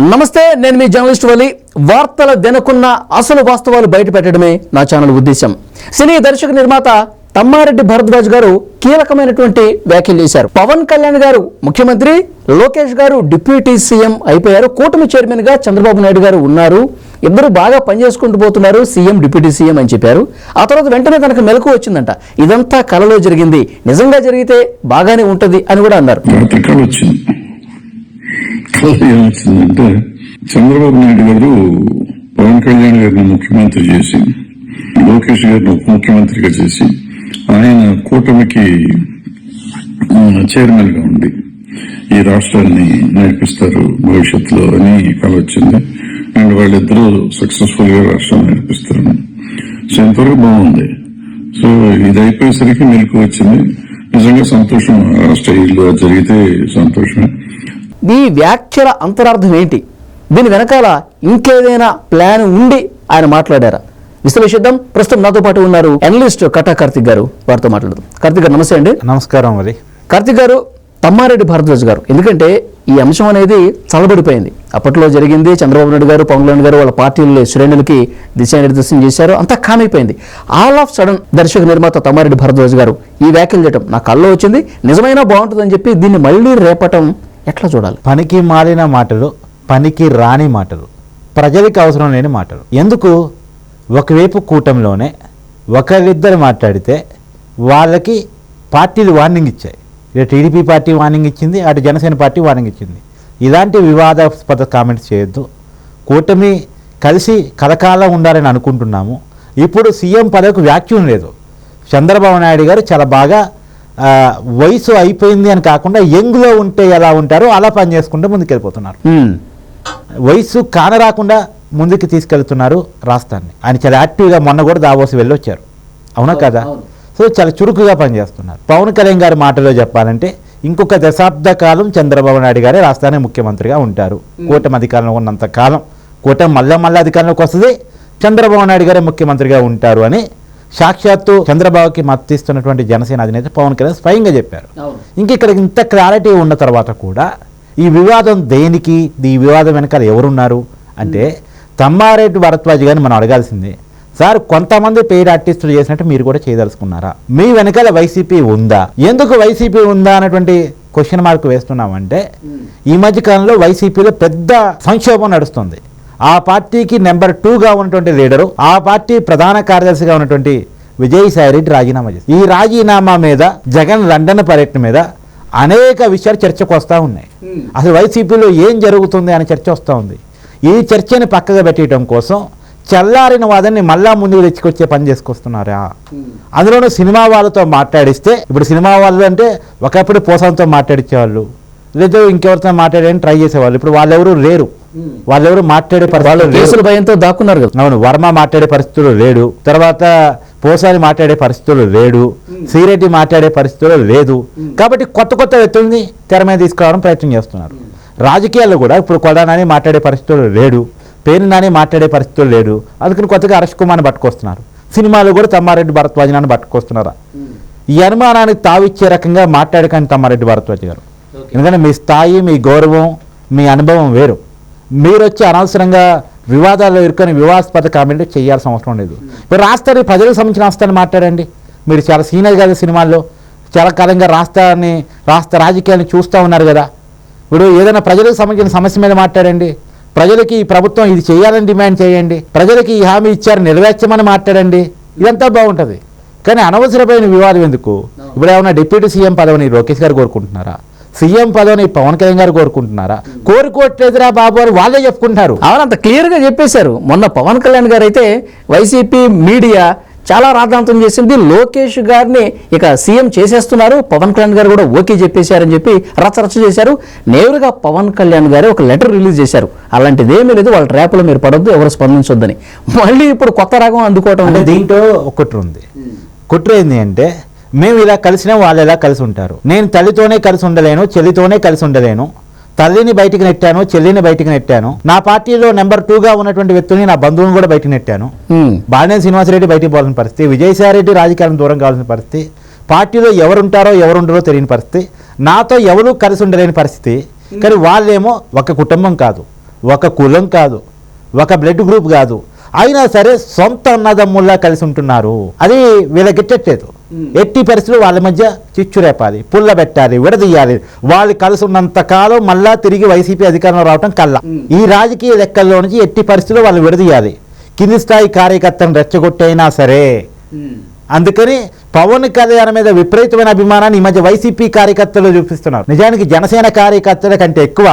నమస్తే నేను మీ జర్నలిస్ట్ వలి. వార్తల వెనుకున్న అసలు వాస్తవాలు బయటపెట్టడమే నా ఛానల్ ఉద్దేశం సినీ దర్శక నిర్మాత తమ్మారెడ్డి భరద్వాజ్ గారు కీలకమైనటువంటి వ్యాఖ్యలు చేశారు. పవన్ కళ్యాణ్ గారు ముఖ్యమంత్రి లోకేష్ గారు డిప్యూటీ సీఎం అయిపోయారు. కూటమి చైర్మన్గా చంద్రబాబు నాయుడు గారు ఉన్నారు. ఇద్దరు బాగా పనిచేసుకుంటూ పోతున్నారు సీఎం డిప్యూటీ సీఎం అని చెప్పారు. ఆ తర్వాత వెంటనే తనకు మెలకు వచ్చిందంట. ఇదంతా కలలో జరిగింది. నిజంగా జరిగితే బాగానే ఉంటుంది అని కూడా అన్నారు తర్వాత కళ వచ్చింది కళ ఏమొచ్చిందంటే చంద్రబాబు నాయుడు గారు పవన్ కళ్యాణ్ గారిని ముఖ్యమంత్రి చేసి లోకేష్ గారిని ఉప ముఖ్యమంత్రిగా చేసి ఆయన కూటమికి చైర్మన్గా ఉండి ఈ రాష్ట్రాన్ని నడిపిస్తారు భవిష్యత్తులో అని కళ వచ్చింది అండ్ వాళ్ళిద్దరూ సక్సెస్ఫుల్గా రాష్ట్రాన్ని నడిపిస్తారు. సో ఇంతవరకు బాగుంది. సో ఇది అయిపోయేసరికి మెలకు వచ్చింది. నిజంగా సంతోషం. ఆ ఇల్లు జరిగితే సంతోషమే. ఈ వ్యాఖ్యల అంతరార్థం ఏంటి? దీని వెనకాల ఇంకేదైనా ప్లాన్ ఉండి ఆయన మాట్లాడారా? విశ్లేషిద్దాం. ప్రస్తుతం నాతో పాటు ఉన్నారు అనలిస్ట్ కటా కార్తిక్ గారు. వారితో మాట్లాడదాం. కార్తిక్ గారు నమస్తే అండి. నమస్కారం మరి కార్తిక్ గారు తమ్మారెడ్డి భారద్వాజ్ గారు. ఎందుకంటే ఈ అంశం అనేది చల్లబడిపోయింది. అప్పట్లో జరిగింది చంద్రబాబు నాయుడు గారు పవన్ కళ్యాణ్ గారు వాళ్ళ పార్టీల శ్రేణులకి దిశానిర్దేశం చేశారు. అంతా కామైపోయింది. ఆల్ ఆఫ్ సడన్ దర్శక నిర్మాత తమ్మారెడ్డి భరద్వాజ్ గారు ఈ వ్యాఖ్యలు చేయటం నా కల్లో వచ్చింది. నిజమైనా బాగుంటుందని చెప్పి దీన్ని మళ్ళీ రేపటం ఎట్లా చూడాలి? పనికి మాలిన మాటలు పనికి రాని మాటలు ప్రజలకు అవసరం లేని మాటలు. ఎందుకు? ఒకవైపు కూటమిలోనే ఒకరిద్దరు మాట్లాడితే వాళ్ళకి పార్టీలు వార్నింగ్ ఇచ్చాయి. ఇటు టీడీపీ పార్టీ వార్నింగ్ ఇచ్చింది అటు జనసేన పార్టీ వార్నింగ్ ఇచ్చింది. ఇలాంటి వివాదాస్పద కామెంట్స్ చేయొద్దు. కూటమి కలిసి కలకాలం ఉండాలని అనుకుంటున్నాము. ఇప్పుడు సీఎం పదవికి వ్యాక్యూమ్ లేదు. చంద్రబాబు నాయుడు గారు చాలా బాగా వయసు అయిపోయింది అని కాకుండా యంగ్లో ఉంటే ఎలా ఉంటారో అలా పనిచేసుకుంటూ ముందుకెళ్ళిపోతున్నారు. హ్మ్. వయసు కానరాకుండా ముందుకు తీసుకెళ్తున్నారు రాష్ట్రాన్ని. ఆయన చాలా యాక్టివ్గా మొన్న కూడా దావోసి వెళ్ళొచ్చారు. అవునా కదా? సో చాలా చురుకుగా పనిచేస్తున్నారు పవన్ కళ్యాణ్ గారి మాటలో చెప్పాలంటే ఇంకొక దశాబ్ద కాలం చంద్రబాబు నాయుడు గారే రాష్ట్రానికి ముఖ్యమంత్రిగా ఉంటారు. కూటమి అధికారంలో ఉన్నంత కాలం. కూటమి మళ్ళా మళ్ళీ అధికారంలోకి వస్తుంది చంద్రబాబు నాయుడు గారే ముఖ్యమంత్రిగా ఉంటారు అని సాక్షాత్తు చంద్రబాబుకి మద్దతిస్తున్నటువంటి జనసేన అధినేత పవన్ కళ్యాణ్ స్వయంగా చెప్పారు. ఇంక ఇక్కడ ఇంత క్లారిటీ ఉన్న తర్వాత కూడా ఈ వివాదం దేనికి ఈ వివాదం వెనకాల ఎవరున్నారు? అంటే తమ్మారెడ్డి భరద్వాజ్ గారిని మనం అడగాల్సిందే. సార్ కొంతమంది పెయిడ్ ఆర్టిస్టులు చేసినట్టు మీరు కూడా చేయదలుచుకున్నారా? మీ వెనకాల వైసీపీ ఉందా? ఎందుకు వైసీపీ ఉందా అన్నటువంటి క్వశ్చన్ మార్క్ వేస్తున్నామంటే ఈ మధ్య కాలంలో వైసీపీలో పెద్ద సంక్షోభం నడుస్తుంది. ఆ పార్టీకి నెంబర్ టూగా ఉన్నటువంటి లీడరు ఆ పార్టీ ప్రధాన కార్యదర్శిగా ఉన్నటువంటి విజయసాయి రెడ్డి రాజీనామా చేశారు. ఈ రాజీనామా మీద జగన్ లండన్ పర్యటన మీద అనేక విషయాలు చర్చకు వస్తూ ఉన్నాయి. అసలు వైసీపీలో ఏం జరుగుతుంది అనే చర్చ వస్తూ ఉంది. ఈ చర్చని పక్కగా పెట్టడం కోసం చల్లారిన వాదన్ని మళ్ళా ముందుకు తెచ్చుకొచ్చే పని చేసుకొస్తున్నారా? అందులోనూ సినిమా వాళ్ళతో మాట్లాడిస్తే ఇప్పుడు సినిమా వాళ్ళు అంటే ఒకప్పుడు పోసంతో మాట్లాడించేవాళ్ళు లేదా ఇంకెవరితో మాట్లాడని ట్రై చేసేవాళ్ళు ఇప్పుడు వాళ్ళెవరు లేరు. వాళ్ళెవరు మాట్లాడే పరిస్థితులు. కేసుల భయంతో దాక్కున్నారు కదా. అవును వర్మ మాట్లాడే పరిస్థితులు లేడు. తర్వాత పోసాని మాట్లాడే పరిస్థితులు లేడు. సిరెడ్డి మాట్లాడే పరిస్థితులు లేదు. కాబట్టి కొత్త కొత్త వ్యక్తుల్ని తెర మీద తీసుకురావడం ప్రయత్నం చేస్తున్నారు. రాజకీయాల్లో కూడా ఇప్పుడు కొడానని మాట్లాడే పరిస్థితులు లేడు. పేరు నాని మాట్లాడే పరిస్థితులు లేడు. అందుకని కొత్తగా హర్ష్ కుమార్ని పట్టుకొస్తున్నారు. సినిమాలో కూడా తమ్మారెడ్డి భరద్వాజనాన్ని పట్టుకొస్తున్నారా? ఈ అనుమానానికి తావిచ్చే రకంగా మాట్లాడకండి తమ్మారెడ్డి భరద్వాజ్ గారు. ఎందుకంటే మీ స్థాయి మీ గౌరవం మీ అనుభవం వేరు. మీరు వచ్చి అనవసరంగా వివాదాల్లో ఇరుకొని వివాదాస్పద కామెంట్ చేయాల్సిన అవసరం లేదు. ఇప్పుడు రాష్ట్రాన్ని ప్రజలకు సంబంధించిన రాష్ట్రాన్ని మాట్లాడండి. మీరు చాలా సీనియర్ కదా సినిమాల్లో చాలా కాలంగా రాష్ట్రాన్ని రాష్ట్ర రాజకీయాన్ని చూస్తూ ఉన్నారు కదా. ఇప్పుడు ఏదైనా ప్రజలకు సంబంధించిన సమస్య మీద మాట్లాడండి. ప్రజలకి ఈ ప్రభుత్వం ఇది చేయాలని డిమాండ్ చేయండి. ప్రజలకి ఈ హామీ ఇచ్చారు నెరవేర్చమని మాట్లాడండి. ఇదంతా బాగుంటుంది. కానీ అనవసరమైన వివాదం ఎందుకు? ఇప్పుడు ఏమైనా డిప్యూటీ సీఎం పదవిని లోకేష్ గారు కోరుకుంటున్నారా? సీఎం పదవిని పవన్ కళ్యాణ్ గారు కోరుకుంటున్నారా? కోరుకోవట్లేదురా బాబు అని వాళ్ళే చెప్పుకుంటారు అవునంత క్లియర్గా చెప్పేశారు. మొన్న పవన్ కళ్యాణ్ గారు అయితే వైసీపీ మీడియా చాలా రాద్ధాంతం చేసింది. లోకేష్ గారిని ఇక సీఎం చేసేస్తున్నారు. పవన్ కళ్యాణ్ గారు కూడా ఓకే చెప్పేశారని చెప్పి రచ్చరచ్చ చేశారు. నేరుగా పవన్ కళ్యాణ్ గారు ఒక లెటర్ రిలీజ్ చేశారు. అలాంటిది ఏమీ లేదు వాళ్ళ ట్రాప్లో మీరు పడొద్దు ఎవరు స్పందించొద్దని. మళ్ళీ ఇప్పుడు కొత్త రాగం అందుకోవటం అంటే దీంట్లో ఒక కుట్ర ఉంది కుట్ర ఏంది అంటే మేము ఇలా కలిసినా వాళ్ళు ఎలా కలిసి ఉంటారు? నేను తల్లితోనే కలిసి ఉండలేను చెల్లితోనే కలిసి ఉండలేను. తల్లిని బయటికి నెట్టాను చెల్లిని బయటికి నెట్టాను. నా పార్టీలో నెంబర్ టూగా ఉన్నటువంటి వ్యక్తుల్ని నా బంధువుని కూడా బయటికి నెట్టాను. హ్మ్. బాలినేని శ్రీనివాసరెడ్డి బయటికి పోవాల్సిన పరిస్థితి విజయసాయిరెడ్డి రాజకీయాలను దూరం కావాల్సిన పరిస్థితి పార్టీలో ఎవరుంటారో ఎవరుండరో తెలియని పరిస్థితి నాతో ఎవరు కలిసి ఉండలేని పరిస్థితి. కానీ వాళ్ళేమో ఒక కుటుంబం కాదు ఒక కులం కాదు ఒక బ్లడ్ గ్రూప్ కాదు. అయినా సరే సొంత అన్నదమ్ముల్లా కలిసి ఉంటున్నారు. అది వీళ్ళకి ఎట్టి పరిస్థితులు వాళ్ళ మధ్య చిచ్చు రేపాలి పుల్ల పెట్టాలి విడదీయాలి. వాళ్ళు కలిసి ఉన్నంత కాలం మళ్ళా తిరిగి వైసీపీ అధికారంలో రావటం కల్లా. ఈ రాజకీయ లెక్కల్లో నుంచి ఎట్టి పరిస్థితుల్లో వాళ్ళు విడదీయాలి. కింది స్థాయి కార్యకర్తను రెచ్చగొట్టైనా సరే. అందుకని పవన్ కళ్యాణ్ మీద విపరీతమైన అభిమానాన్ని ఈ మధ్య వైసీపీ కార్యకర్తలు చూపిస్తున్నారు. నిజానికి జనసేన కార్యకర్తల కంటే ఎక్కువ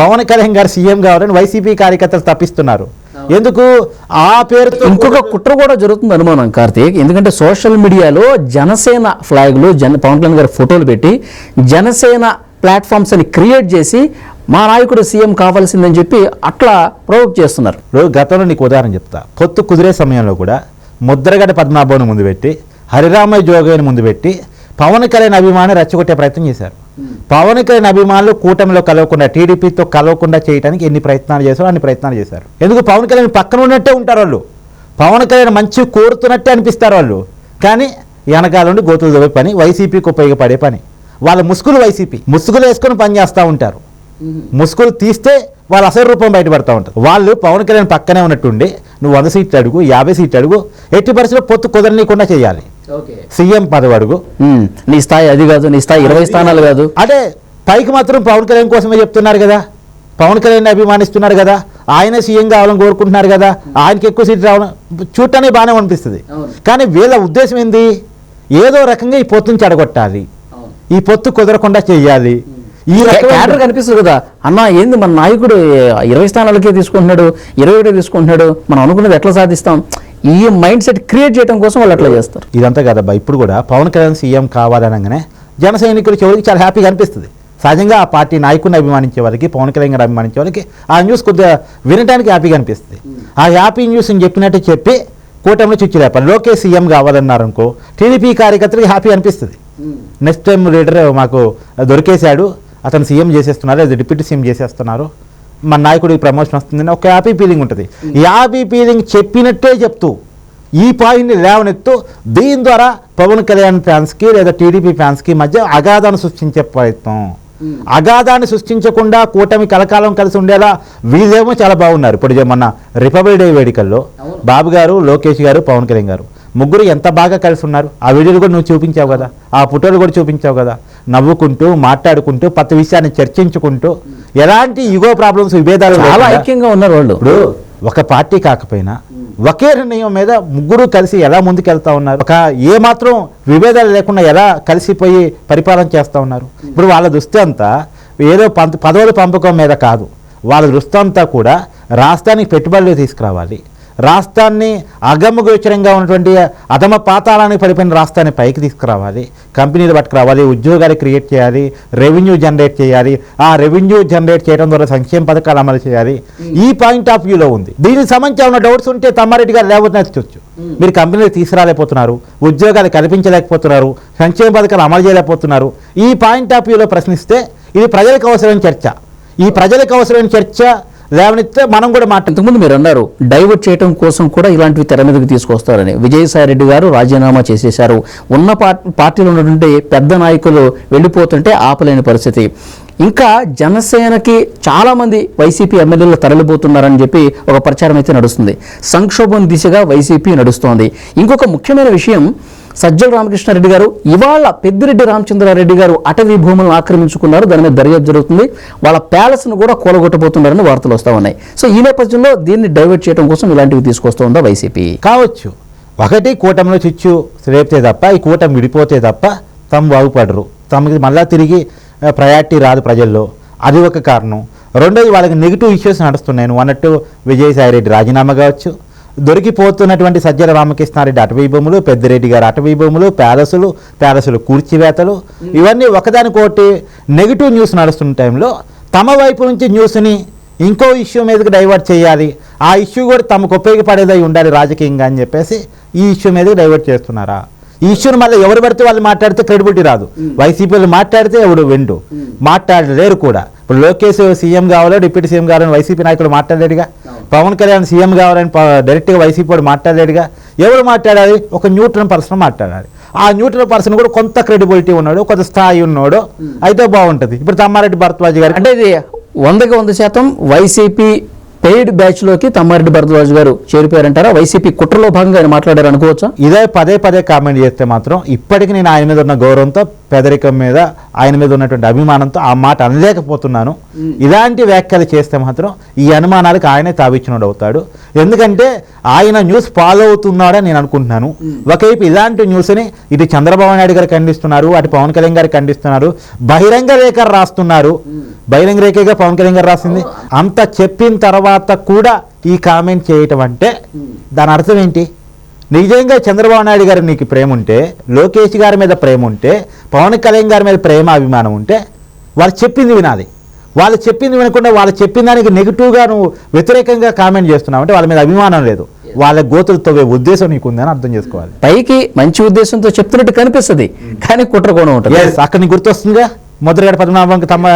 పవన్ కళ్యాణ్ గారు సీఎం కావాలని వైసీపీ కార్యకర్తలు తప్పిస్తున్నారు. ఎందుకు? ఆ పేరుతో ఇంకొక కుట్ర కూడా జరుగుతుంది అనుమానం కార్తీక్. ఎందుకంటే సోషల్ మీడియాలో జనసేన ఫ్లాగ్లు జన పవన్ కళ్యాణ్ గారి ఫోటోలు పెట్టి జనసేన ప్లాట్ఫామ్స్ అని క్రియేట్ చేసి మా నాయకుడు సీఎం కావాల్సిందని చెప్పి అట్లా ప్రొవోక్ చేస్తున్నారు. గతంలో నీకు ఉదాహరణ చెప్తా. పొత్తు కుదిరే సమయంలో కూడా ముద్రగడ పద్మనాభం ముందు పెట్టి హరిరామయ్య జోగయ్యని ముందు పెట్టి పవన్ కళ్యాణ్ అభిమాని రెచ్చగొట్టే ప్రయత్నం చేశారు. పవన్ కళ్యాణ్ అభిమానులు కూటమిలో కలవకుండా టీడీపీతో కలవకుండా చేయడానికి ఎన్ని ప్రయత్నాలు చేశారో అన్ని ప్రయత్నాలు చేశారు. ఎందుకు పవన్ కళ్యాణ్ పక్కన ఉన్నట్టే ఉంటారు వాళ్ళు? పవన్ కళ్యాణ్ మంచి కోరుతున్నట్టే అనిపిస్తారు వాళ్ళు. కానీ వెనకాల నుండి గోతులు దొవే పని వైసీపీకి ఉపయోగపడే పని. వాళ్ళ ముసుగులు వైసీపీ. ముసుగులు వేసుకొని పని చేస్తూ ఉంటారు. ముసుగులు తీస్తే వాళ్ళ అసలు రూపం బయటపడతా ఉంటారు. వాళ్ళు పవన్ కళ్యాణ్ పక్కనే ఉన్నట్టుండి నువ్వు వంద సీట్లు అడుగు యాభై సీట్లు అడుగు ఎట్టి పరిస్థితుల్లో పొత్తు కుదరనీయకుండా చేయాలి. సీఎం పదవి అడుగు. నీ స్థాయి అది కాదు నీ స్థాయి ఇరవై స్థానాలు కాదు. అంటే పైకి మాత్రం పవన్ కళ్యాణ్ కోసమే చెప్తున్నారు కదా. పవన్ కళ్యాణ్ అభిమానిస్తున్నారు కదా. ఆయన సీఎం కావాలని కోరుకుంటున్నారు కదా. ఆయనకి ఎక్కువ సీట్లు రావడం చూడటానికి బాగానే అనిపిస్తుంది. కానీ వీళ్ళ ఉద్దేశం ఏంది? ఏదో రకంగా ఈ పొత్తుని చెడగొట్టాలి. ఈ పొత్తు కుదరకుండా చేయాలి ఈ క్యాడర్ కనిపిస్తుంది కదా. అన్న ఏంది మన నాయకుడు ఇరవై స్థానాలకే తీసుకుంటున్నాడు ఇరవై ఒకటి తీసుకుంటున్నాడు. మనం అనుకున్నది ఎట్లా సాధిస్తాం? ఈ మైండ్ సెట్ క్రియేట్ చేయడం కోసం వాళ్ళు అట్లా చేస్తారు. ఇదంతా కదబ్బా ఇప్పుడు కూడా పవన్ కళ్యాణ్ సీఎం కావాలనగానే జన సైనికుల చివరికి చాలా హ్యాపీగా అనిపిస్తుంది. సహజంగా ఆ పార్టీ నాయకుడిని అభిమానించే వారికి పవన్ కళ్యాణ్ గారు అభిమానించే వారికి ఆ న్యూస్ కొద్దిగా వినడానికి హ్యాపీగా అనిపిస్తుంది. ఆ హ్యాపీ న్యూస్ అని చెప్పినట్టు చెప్పి కూటమిలో చుచ్చు రేపాలి లోకేష్ సీఎం కావాలన్నారు అనుకో టీడీపీ కార్యకర్తలకు హ్యాపీ అనిపిస్తుంది. నెక్స్ట్ టైం లీడర్ మాకు దొరికేశాడు. అతను సీఎం చేసేస్తున్నారు డిప్యూటీ సీఎం చేసేస్తున్నారు. మన నాయకుడికి ప్రమోషన్ వస్తుందని ఒక హ్యాపీ ఫీలింగ్ ఉంటుంది. ఈ హ్యాపీ ఫీలింగ్ చెప్పినట్టే చెప్తూ ఈ పాయింట్ని లేవనెత్తు దీని ద్వారా పవన్ కళ్యాణ్ ఫ్యాన్స్కి లేదా టీడీపీ ఫ్యాన్స్కి మధ్య అగాధాన్ని సృష్టించే ప్రయత్నం. అగాధాన్ని సృష్టించకుండా కూటమి కలకాలం కలిసి ఉండేలా వీళ్ళేమో చాలా బాగున్నారు. ఇప్పుడు మొన్న రిపబ్లిక్ డే వేడుకల్లో బాబు గారు లోకేష్ గారు పవన్ కళ్యాణ్ గారు ముగ్గురు ఎంత బాగా కలిసి ఉన్నారు? ఆ వీడియోలు కూడా నువ్వు చూపించావు కదా? ఆ ఫోటోలు కూడా చూపించావు కదా? నవ్వుకుంటూ మాట్లాడుకుంటూ ప్రతి విషయాన్ని చర్చించుకుంటూ ఎలాంటి యుగో ప్రాబ్లమ్స్ విభేదాలు చాలా ఐక్యంగా ఉన్నారు వాళ్ళు. ఇప్పుడు ఒక పార్టీ కాకపోయినా ఒకే నిర్ణయం మీద ముగ్గురు కలిసి ఎలా ముందుకెళ్తా ఉన్నారు? ఒక ఏ మాత్రం విభేదాలు లేకుండా ఎలా కలిసిపోయి పరిపాలన చేస్తూ ఉన్నారు? ఇప్పుడు వాళ్ళ దృష్టి అంతా ఏదో పంత పదవుల పంపకం మీద కాదు. వాళ్ళ దృష్టి అంతా కూడా రాష్ట్రానికి పెట్టుబడులు తీసుకురావాలి. రాష్ట్రాన్ని అగమగోచరంగా ఉన్నటువంటి అధమ పాతాళానికి పడిపోయిన రాష్ట్రాన్ని పైకి తీసుకురావాలి. కంపెనీలు పట్టుకురావాలి ఉద్యోగాలు క్రియేట్ చేయాలి రెవెన్యూ జనరేట్ చేయాలి. ఆ రెవెన్యూ జనరేట్ చేయడం ద్వారా సంక్షేమ పథకాలు అమలు చేయాలి. ఈ పాయింట్ ఆఫ్ వ్యూలో ఉంది. దీనికి సంబంధించి ఏమైనా డౌట్స్ ఉంటే తమ్మారెడ్డి గారు లేవనెత్తచ్చు మీరు కంపెనీలు తీసుకురాలేకపోతున్నారు ఉద్యోగాలు కల్పించలేకపోతున్నారు సంక్షేమ పథకాలు అమలు చేయలేకపోతున్నారు. ఈ పాయింట్ ఆఫ్ వ్యూలో ప్రశ్నిస్తే ఇది ప్రజలకు అవసరమైన చర్చ. ఈ ప్రజలకు అవసరమైన చర్చ లేవనెత్తే మనం కూడా మాట్లాడుతాం ఇంతకుముందు మీరు అన్నారు డైవర్ట్ చేయడం కోసం కూడా ఇలాంటివి తెర మీదకి తీసుకొస్తారని. విజయసాయి రెడ్డి గారు రాజీనామా చేసేశారు. ఉన్న పార్టీలో ఉన్నటువంటి పెద్ద నాయకులు వెళ్ళిపోతుంటే ఆపలేని పరిస్థితి. ఇంకా జనసేనకి చాలామంది వైసీపీ ఎమ్మెల్యేలు తరలిపోతున్నారని చెప్పి ఒక ప్రచారం అయితే నడుస్తుంది. సంక్షోభం దిశగా వైసీపీ నడుస్తోంది. ఇంకొక ముఖ్యమైన విషయం సజ్జల రామకృష్ణారెడ్డి గారు ఇవాళ పెద్దిరెడ్డి రామచంద్రారెడ్డి గారు అటవీ భూములను ఆక్రమించుకున్నారు. దాని మీద దర్యాప్తు జరుగుతుంది. వాళ్ళ ప్యాలెస్ను కూడా కూలగొట్టబోతున్నారని వార్తలు వస్తూ ఉన్నాయి. సో ఈ నేపథ్యంలో దీన్ని డైవర్ట్ చేయడం కోసం ఇలాంటివి తీసుకొస్తుందా వైసీపీ? కావచ్చు. ఒకటి కూటమిలో చిచ్చు రేపితే తప్ప ఈ కూటమి విడిపోతే తప్ప తమ బాగుపడరు. తమకి మళ్ళా తిరిగి ప్రయారిటీ రాదు ప్రజల్లో. అది ఒక కారణం. రెండోది వాళ్ళకి నెగిటివ్ ఇష్యూస్ నడుస్తున్నాయి. నువ్వు అన్నట్టు విజయసాయి రెడ్డి రాజీనామా కావచ్చు. దొరికిపోతున్నటువంటి సజ్జల రామకృష్ణారెడ్డి అటవీ భూములు పెద్దిరెడ్డి గారు అటవీ భూములు ప్యాలెసులు ప్యాలెసులు కూర్చివేతలు ఇవన్నీ ఒకదానికొకటి నెగిటివ్ న్యూస్ నడుస్తున్న టైంలో తమ వైపు నుంచి న్యూస్ని ఇంకో ఇష్యూ మీదకి డైవర్ట్ చేయాలి. ఆ ఇష్యూ కూడా తమకు ఉపయోగపడేదై ఉండాలి రాజకీయంగా అని చెప్పేసి ఈ ఇష్యూ మీదకి డైవర్ట్ చేస్తున్నారా? ఈ ఇష్యూని మళ్ళీ ఎవరు పడితే వాళ్ళు మాట్లాడితే క్రెడిబిలిటీ రాదు. వైసీపీ వాళ్ళు మాట్లాడితే ఎవడు విండు. మాట్లాడలేరు కూడా. ఇప్పుడు లోకేష్ సీఎం కావాలో డిప్యూటీ సీఎం కావాలని వైసీపీ నాయకుడు మాట్లాడలేడుగా? పవన్ కళ్యాణ్ సీఎం కావాలని డైరెక్ట్గా వైసీపీ వాడు మాట్లాడలేడుగా? ఎవరు మాట్లాడాలి? ఒక న్యూట్రల్ పర్సన్ మాట్లాడాలి. ఆ న్యూట్రల్ పర్సన్ కూడా కొంత క్రెడిబిలిటీ ఉన్నాడు కొంత స్థాయి ఉన్నాడు. అయితే బాగుంటుంది. ఇప్పుడు తమ్మారెడ్డి భరద్వాజ్ గారు అంటే ఇది వందకి వంద శాతం వైసీపీ పెయిడ్ బ్యాచ్లోకి తమ్మారెడ్డి భరద్వాజ్ గారు చేరిపోయారంటారా? వైసీపీ కుట్రలో భాగంగా ఆయన మాట్లాడారు అనుకోవచ్చా? ఇదే పదే పదే కామెంట్ చేస్తే మాత్రం ఇప్పటికి నేను ఆయన మీద ఉన్న గౌరవంతో పేదరికం మీద ఆయన మీద ఉన్నటువంటి అభిమానంతో ఆ మాట అనలేకపోతున్నాను. ఇలాంటి వ్యాఖ్యలు చేస్తే మాత్రం ఈ అనుమానాలకు ఆయనే తావిచ్చినోడు అవుతాడు. ఎందుకంటే ఆయన న్యూస్ ఫాలో అవుతున్నాడని నేను అనుకుంటున్నాను. ఒకవైపు ఇలాంటి న్యూస్ని ఇటు చంద్రబాబు నాయుడు గారు ఖండిస్తున్నారు అటు పవన్ కళ్యాణ్ గారు ఖండిస్తున్నారు బహిరంగ రేఖ రాస్తున్నారు. బహిరంగ రేఖగా పవన్ కళ్యాణ్ గారు రాసింది. అంత చెప్పిన తర్వాత కూడా ఈ కామెంట్ చేయటం అంటే దాని అర్థం ఏంటి? నిజంగా చంద్రబాబు నాయుడు గారి నీకు ప్రేమ ఉంటే లోకేష్ గారి మీద ప్రేమ ఉంటే పవన్ కళ్యాణ్ గారి మీద ప్రేమ అభిమానం ఉంటే వాళ్ళు చెప్పింది వినాలి. వాళ్ళు చెప్పింది వినకుండా వాళ్ళు చెప్పిన దానికి నెగిటివ్గా నువ్వు వ్యతిరేకంగా కామెంట్ చేస్తున్నావు అంటే వాళ్ళ మీద అభిమానం లేదు. వాళ్ళ గోతులు తవ్వే ఉద్దేశం నీకు ఉందని అర్థం చేసుకోవాలి. పైకి మంచి ఉద్దేశంతో చెప్తున్నట్టు కనిపిస్తుంది. కానీ కుట్ర కోణం ఉంటుంది. Yes, అక్కడ నీకు గుర్తొస్తుందిగా? ముద్రగడ పద్మనాభంకి తమ్మ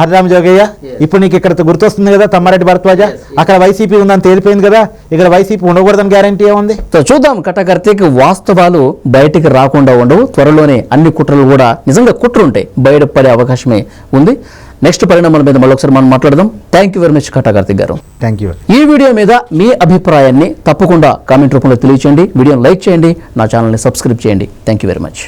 హరిరామ జోగయ్య. ఇప్పుడు నీకు ఇక్కడ గుర్తొస్తుంది కదా తమ్మారెడ్డి భరద్వాజ. అక్కడ వైసీపీ ఉందని తేలిపోయింది కదా. ఇక్కడ వైసీపీ ఉండకూడదని గ్యారంటీ ఏముంది? సో చూద్దాం కట్టకర్తీకి వాస్తవాలు బయటికి రాకుండా ఉండవు. త్వరలోనే అన్ని కుట్రలు కూడా నిజంగా కుట్ర ఉంటాయి బయటపడే అవకాశమే ఉంది. నెక్స్ట్ పరిణామాల మీద మళ్ళొకసారి మనం మాట్లాడదాం. Thank you very much Kattakarthik garu. Thank you ఈ వీడియో మీద మీ అభిప్రాయాన్ని తప్పకుండా కామెంట్ రూపంలో తెలియచేయండి. వీడియోని లైక్ చేయండి. నా ఛానల్ని సబ్స్క్రైబ్ చేయండి. Thank you very much